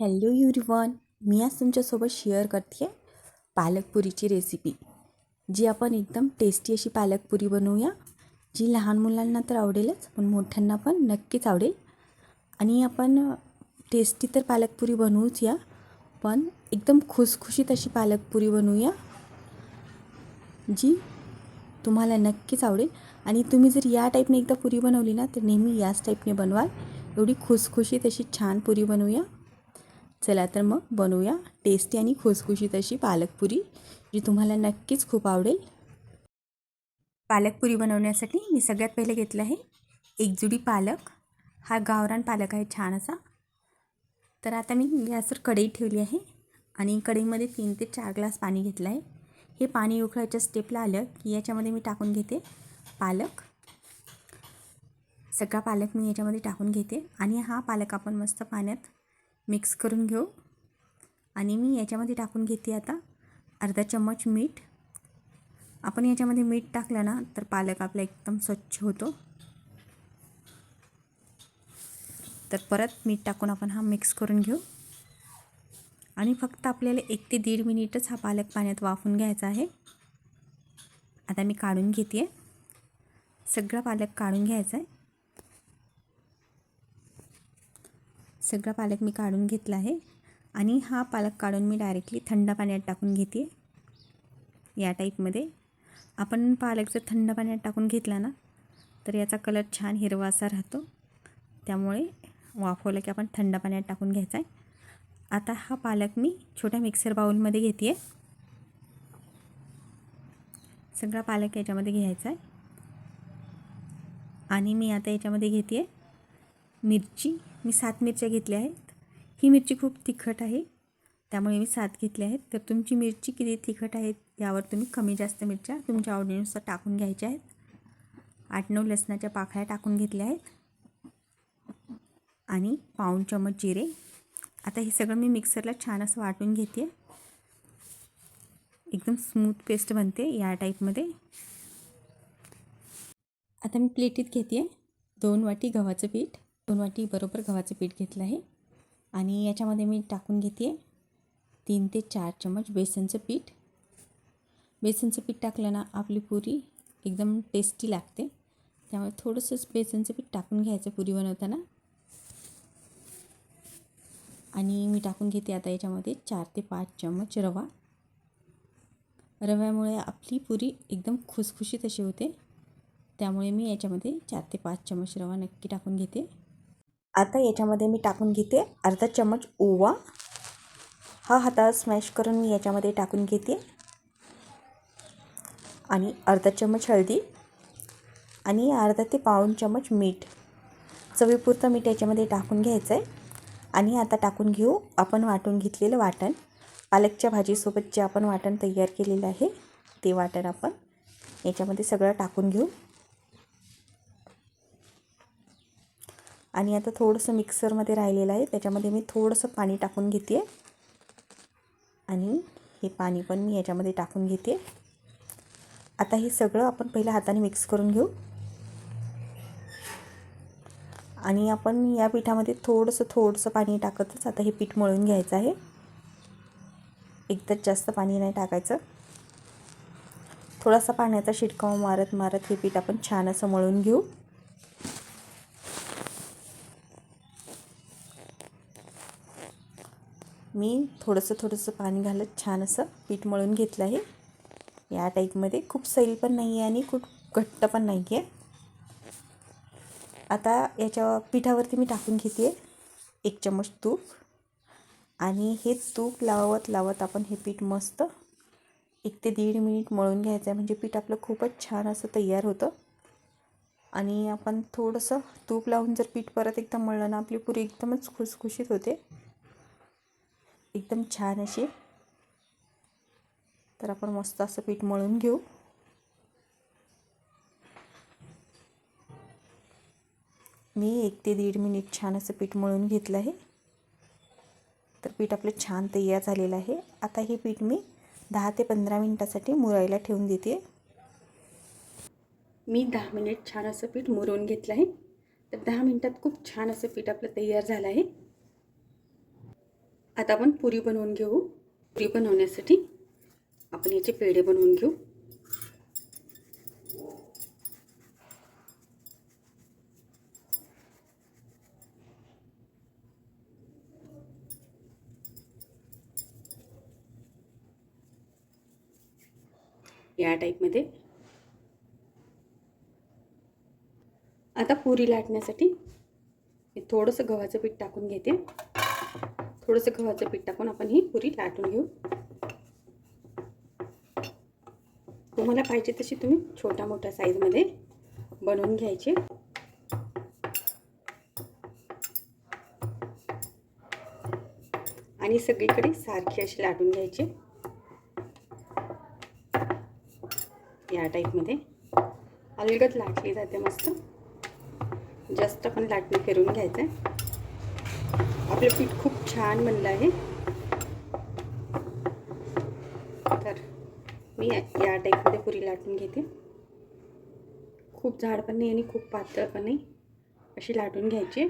Hello युरिवन मी आज तुमच्यासोबत share करते आहे पालकपुरीची रेसिपी जी आपण एकदम टेस्टी अशी पालकपुरी बनवूया जी लहान मुलांना तर आवडेलच पण मोठ्यांना पण नक्कीच आवडेल. आणि आपण टेस्टी तर पालकपुरी बनवूच या पण एकदम खुसखुशीत अशी पालकपुरी बनवूया जी तुम्हाला नक्कीच आवडेल. आणि तुम्ही जर या टाईपने एकदा पुरी बनवली ना तर नेहमी याच टाईपने बनवाल. एवढी खुसखुशीत अशी छान पुरी बनवूया. चला तर मग बनवूया टेस्टी आणि खुसखुशीत अशी पालकपुरी जी तुम्हाला नक्कीच खूप आवडेल. पालकपुरी बनवण्यासाठी मी सगळ्यात पहिले घेतलं आहे एक जुडी पालक. हा गावरान पालक आहे छान असा. तर आता मी गॅसवर कढई ठेवली आहे आणि कढईमध्ये तीन ते चार ग्लास पाणी घेतलं आहे. हे पाणी उकळायच्या स्टेपला आलं की याच्यामध्ये मी टाकून घेते पालक. सगळा पालक मी याच्यामध्ये टाकून घेते आणि हा पालक आपण मस्त पाण्यात मिक्स करून घेऊ. आणि मी याच्यामध्ये टाकून घेते आता अर्धा चम्मच मीठ. आपण याच्यामध्ये मीठ टाकलं ना तर पालक आपला एकदम स्वच्छ होतो. तर परत मीठ टाकून आपण हा मिक्स करून घेऊ. आणि फक्त आपल्याला एक ते दीड मिनिटच हा पालक पाण्यात वाफून घ्यायचा आहे. आता मी काढून घेते सगळा पालक काढून घ्यायचा आहे सगळा पालक मी काढून घेतला आहे. आणि हा पालक काढून मी डायरेक्टली थंड पाण्यात टाकून घेते. या टाईपमध्ये आपण पालक जर थंड पाण्यात टाकून घेतला ना तर याचा कलर छान हिरवा असा राहतो. त्यामुळे वाफवलं की आपण थंड पाण्यात टाकून घ्यायचा आहे. आता हा पालक मी छोट्या मिक्सर बाऊलमध्ये घेते. आहे सगळा पालक याच्यामध्ये घ्यायचा आहे. आणि मी आता याच्यामध्ये घेते. आहे मिरची मी सात मिरच्या घेतल्या आहेत. ही मिरची खूप तिखट आहे त्यामुळे मी सात घेतल्या आहेत. तर तुमची मिरची किती तिखट आहे यावर तुम्ही कमी जास्त मिरच्या तुमच्या आवडीनुसार टाकून घ्यायच्या आहेत. आठ नऊ लसणाच्या पाकळ्या टाकून घेतल्या आहेत. आणि पाऊण चमच जिरे. आता हे सगळं मी मिक्सरला छान असं वाटून घेते. एकदम स्मूथ पेस्ट बनते या टाईपमध्ये. आता मी प्लेटीत घेते दोन वाटी गव्हाचं पीठ. दोन वाटी बरोबर गव्हाचं पीठ घेतलं आहे. आणि याच्यामध्ये मी टाकून घेते तीन ते चार चमच बेसनचं पीठ. बेसनचं पीठ टाकलं ना आपली पुरी एकदम टेस्टी लागते. त्यामुळे थोडंसंच बेसनचं पीठ टाकून घ्यायचं पुरी बनवताना. आणि मी टाकून घेते आता याच्यामध्ये चार ते पाच चमच रवा. रव्यामुळे आपली पुरी एकदम खुसखुशीत अशी होते. त्यामुळे मी याच्यामध्ये चार ते पाच चमच रवा नक्की टाकून घेते. आता याच्यामध्ये मी टाकून घेते अर्धा चम्मच ओवा. हा हातावर स्मॅश करून मी याच्यामध्ये टाकून घेते. आणि अर्धा चम्मच हळदी. आणि अर्धा ते पाऊण चम्मच मीठ. चवीपुरतं मीठ याच्यामध्ये टाकून घ्यायचं आहे आणि आता टाकून घेऊ आपण वाटून घेतलेलं वाटण. पालकच्या भाजीसोबत जे आपण वाटण तयार केलेलं आहे ते वाटण आपण याच्यामध्ये सगळं टाकून घेऊ. आणि आता थोडंसं मिक्सरमध्ये राहिलेलं आहे. त्याच्यामध्ये मी थोडंसं पाणी टाकून घेते. आणि हे पाणी पण मी याच्यामध्ये टाकून घेते. आता हे सगळं आपण पहिल्या हाताने मिक्स करून घेऊ. आणि आपण या पिठामध्ये थोडंसं थोडंसं पाणी टाकतच आता हे पीठ मळून घ्यायचं आहे. एकदाच जास्त पाणी नाही टाकायचं. थोडासा पाण्याचा शिटकावा मारत मारत हे पीठ आपण छान असं मळून घेऊ. मी थोडंसं थोडंसं पाणी घालत छान असं पीठ मळून घेतलं आहे. या टाईपमध्ये खूप सैल पण नाही आहे आणि खूप घट्ट पण नाही आहे आता याच्या पिठावरती मी टाकून घेते एक चम्मच तूप. आणि हे तूप लावत लावत आपण हे पीठ मस्त एक ते दीड मिनिट मळून घ्यायचं आहे म्हणजे पीठ आपलं खूपच छान असं तयार होतं. आणि आपण थोडंसं तूप लावून जर पीठ परत एकदा मळलं ना आपली पुरी एकदमच खुसखुशीत होते. एकदम छान असे. तर आपण मस्त असं पीठ मळून घेऊ. मी एक ते दीड मिनिट छान असं पीठ मळून घेतलं आहे. तर पीठ आपलं छान तयार झालेलं आहे. आता हे पीठ मी दहा ते पंधरा मिनटासाठी मुरायला ठेवून देते. मी दहा मिनिट छान असं पीठ मुरवून घेतलं आहे. तर दहा मिनटात खूप छान असं पीठ आपलं तयार झालं आहे. आता आपण पुरी बनवून घेऊ. पुरी बनवण्यासाठी आपण याचे पेढे बनवून घेऊ. या टाईपमध्ये आता पुरी लाटण्यासाठी थोडंसं गव्हाचं पीठ टाकून घेते. थोडंसं गव्हाचं पीठ टाकून आपण ही पुरी लाटून घेऊ. तुम्हाला पाहिजे तशी तुम्ही छोट्या मोठ्या साईजमध्ये बनवून घ्यायचे. आणि सगळीकडे सारखी अशी लाटून घ्यायचे. या टाईपमध्ये अलगद लाटली जाते मस्त. जास्त पण लाटणी फिरून घ्यायचं आहे आपलं पीठ खूप छान बनलं आहे. तर मी या टाईपमध्ये पुरी लाटून घेते. खूप जाड पण नाही आणि खूप पातळ पण नाही. अशी लाटून घ्यायची.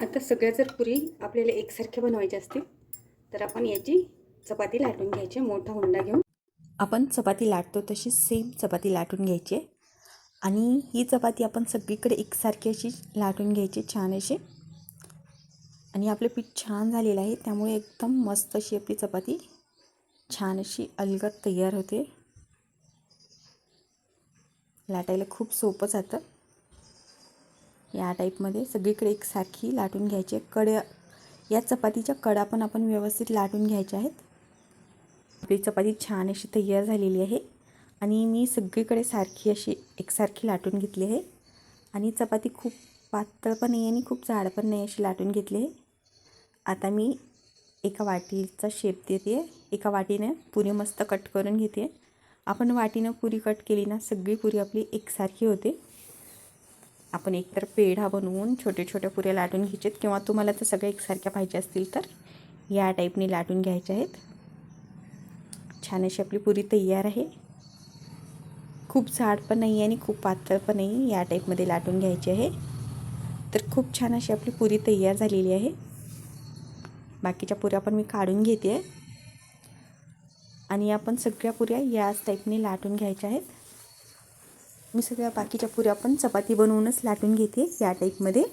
आता सगळ्या जर पुरी आपल्याला एकसारख्या बनवायच्या असतील तर आपण याची चपाती लाटून घ्यायची मोठा हुंडा घेऊन. आपण चपाती लाटतो तशी सेम चपाती लाटून घ्यायची आणि ही चपाती आपण सगळीकडे एकसारखी अशी लाटून घ्यायची छान अशी. आणि आपलं पीठ छान झालेलं आहे त्यामुळे एकदम मस्त अशी आपली चपाती छान अशी अलगद तयार होते. लाटायला खूप सोपं जातं. या टाईपमध्ये सगळीकडे एकसारखी लाटून घ्यायची कड्या या चपातीच्या कडा पण आपण व्यवस्थित लाटून घ्यायच्या आहेत. आपली चपाती छान अशी तयार झालेली आहे. आणि मी सगळीकडे सारखी अशी एकसारखी लाटून घेतली आहे. आणि चपाती खूप पातळ पण नाही आणि खूप जाड पण नाही अशी लाटून घेतली आहे. आता मी एका वाटीचा शेप देते आहे. एका वाटीने पुरी मस्त कट करून घेते आपण वाटीनं पुरी कट केली ना सगळी पुरी आपली एकसारखी होते. आपण एकतर पेढा बनवून छोटे छोट्या पुऱ्या लाटून घ्यायच्यात किंवा तुम्हाला तर सगळ्या एकसारख्या पाहिजे असतील तर या टाईपने लाटून घ्यायच्या आहेत. छान अशी आपली पुरी तयार आहे. खूप जाड पण नाही आणि खूप पातळ पण नाही या टाईपमध्ये लाटून घ्यायची आहे. तर खूप छान अशी आपली पुरी तयार झालेली आहे. बाकीच्या पुऱ्या पण मी काढून घेते. आहे आणि आपण सगळ्या पुऱ्या याच टाईपने लाटून घ्यायच्या आहेत. मी सगळ्या बाकीच्या पुऱ्या पण चपाती बनवूनच लाटून घेते या टाईपमध्ये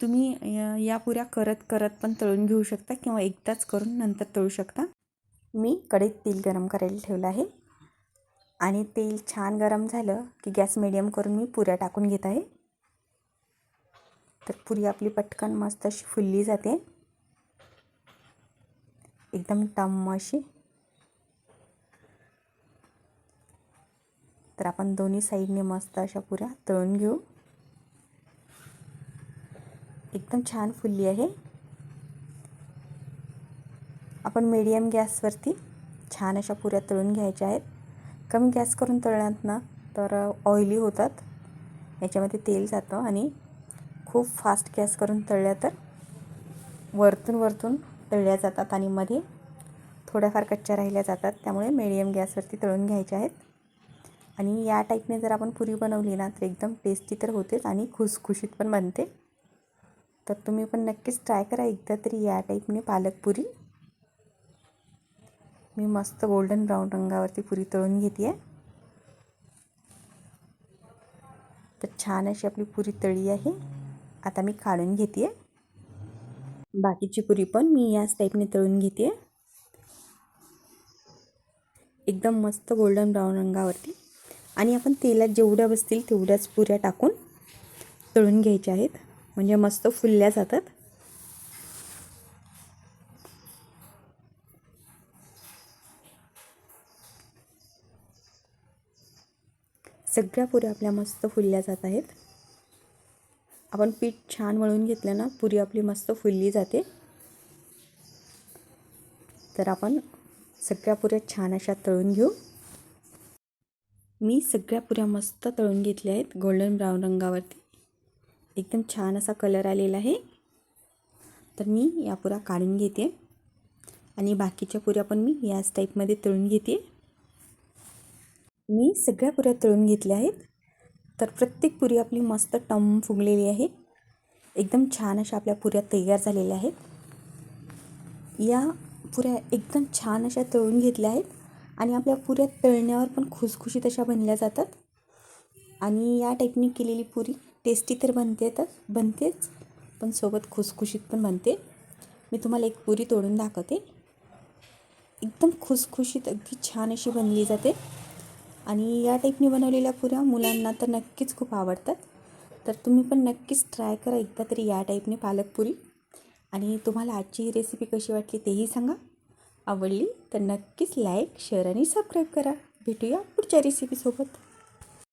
तुम्ही या पुऱ्या करत करत पण तळून घेऊ शकता किंवा एकदाच करून नंतर तळू शकता. मी कढईत तेल गरम करायला ठेवलं आहे. आणि तेल छान गरम झालं की गॅस मिडियम करून मी पुऱ्या टाकून घेत आहे. तर पुरी आपली पटकन मस्त अशी फुलली जाते. एकदम टम अशी. तर आपण दोन्ही साईडने मस्त अशा पुऱ्या तळून घेऊ. एकदम छान फुलली आहे. आपण मीडियम गॅसवरती छान अशा पुऱ्या तळून घ्यायच्या आहेत. कमी गॅस करून तळल्यात ना तर ऑइली होतात. याच्यामध्ये तेल जातं आणि खूप फास्ट गॅस करून तळल्या तर वरतून वरतून तळल्या जातात आणि मध्ये थोड्याफार कच्च्या राहिल्या जातात. त्यामुळे मीडियम गॅसवरती तळून घ्यायच्या आहेत. आणि या टाईपने जर आपण पुरी बनवली ना तर एकदम टेस्टी तर होतेच आणि खुसखुशीत पण बनते. तर तुम्ही पण नक्कीच ट्राय करा एकदा तरी या टाईपने पालक पुरी मी मस्त गोल्डन ब्राऊन रंगावरती पुरी तळून घेते आहे तर छान अशी आपली पुरी तळी आहे. आता मी काढून घेते बाकीची पुरी पण मी याच टाईपने तळून घेते एकदम मस्त गोल्डन ब्राऊन रंगावरती. आणि आपण तेलात जेवढ्या बसतील तेवढ्याच पुऱ्या टाकून तळून घ्यायच्या आहेत. म्हणजे मस्त फुलल्या जातात. सगळ्या पुऱ्या आपल्या मस्त फुलल्या जात आहेत. आपण पीठ छान वळून घेतलं ना पुरी आपली मस्त फुलली जाते. तर आपण सगळ्या पुऱ्या छान अशा तळून घेऊ. मी सगळ्या पुऱ्या मस्त तळून घेतल्या आहेत गोल्डन ब्राऊन रंगावरती. एकदम छान असा कलर आलेला आहे. तर मी या पुऱ्या काढून घेते. आणि बाकीच्या पुऱ्या पण मी याच टाईपमध्ये तळून घेते. मी सगळ्या पुऱ्या तळून घेतल्या आहेत. तर प्रत्येक पुरी आपली मस्त टम फुगलेली आहे. एकदम छान अशा आपल्या पुऱ्या तयार झालेल्या आहेत. या पुऱ्या एकदम छान अशा तळून घेतल्या आहेत. आणि आपल्या पुऱ्या तळण्यावर पण खुसखुशीत अशा बनल्या जातात. आणि या टाईपने केलेली पुरी टेस्टी तर बनतेच बनतेच पण सोबत खुसखुशीत पण बनते. मी तुम्हाला एक पुरी तोडून दाखवते. एकदम खुसखुशीत अगदी छान अशी बनली जाते. आणि या टाईपने बनवलेल्या पुऱ्या मुलांना तर नक्कीच खूप आवडतात. तर तुम्ही पण नक्कीच ट्राय करा एकदा तरी या टाईपने पालकपुरी आणि तुम्हाला आजची ही रेसिपी कशी वाटली तेही सांगा. आवडली तर नक्कीच लाईक शेअर आणि सबस्क्राईब करा. भेटूया पुढच्या रेसिपीसोबत